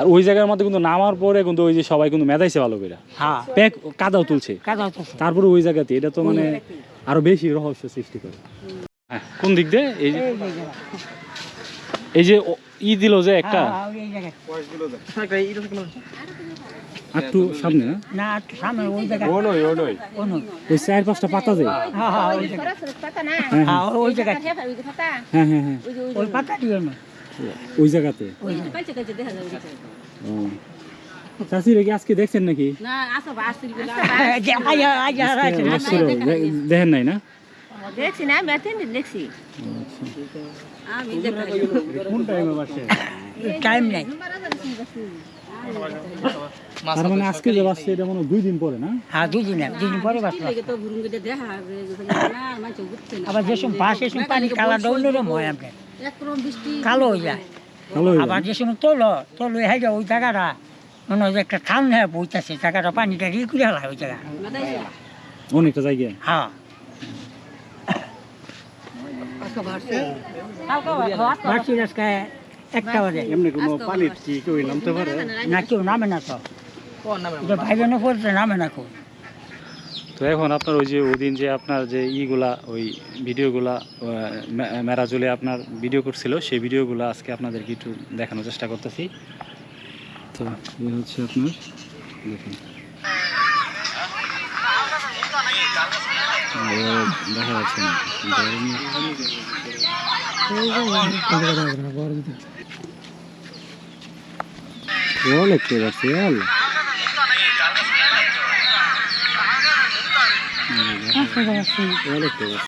আর ওই জায়গার মধ্যে কিন্তু নামার পরে কিন্তু ওই যে সবাই কিন্তু ভালো করে। হ্যাঁ। প্যাক কাদাও তুলছে। তারপরে ওই জায়গাতে এটা তো মানে আরও বেশি রহস্য সৃষ্টি করে। হ্যাঁ, কোন দিক দিয়ে? এই যে এই যে ই দিল যে একটা। হ্যাঁ, হ্যাঁ, একটু সামনে না না সামনে ওই জায়গা ও নই ও নয়। ওই চার পাঁচটা পাতা যে। হ্যাঁ হ্যাঁ ওই জায়গা হ্যাঁ হ্যাঁ। হ্যাঁ হ্যাঁ হ্যাঁ ওই পাতা জায়গাতে? রেখে আজকে দেখছেন নাকি? হ্যাঁ, দেখেন নাই না? দেখছি না বেতন দেখছি আমি টাইম নাই। তার মানে আজকে যে বাসছে এটা মনে দুই দিন পরে না? হ্যাঁ দুই দিন দুই দিন পরে বাস আবার যেসব বাস এসব পানি হয় কালো হয়ে যায়। আবার যে সময় তোলো তোলো হয়ে যায় ওই জায়গাটা মনে হয় যে একটা ঠান বইতেছে জায়গাটা পানিটা ওই জায়গা। অনেকটা জায়গা। হ্যাঁ। আজকে একটা বাজে। এমনি কোনো পানির কি কেউ নামতে পারে? না কেউ নামে না ভাই বোনে নামে? না কেউ। তো এখন আপনার ওই যে ওই দিন যে আপনার যে ইগুলা ওই ভিডিওগুলা মেরাজুলে আপনার ভিডিও করছিল সেই ভিডিওগুলো আজকে আপনাদেরকে একটু দেখানোর চেষ্টা করতেছি। তো এই হচ্ছে আপনার দেখুন। দেখা যাচ্ছে না জল একটু যাচ্ছে জল জল একটু যাচ্ছে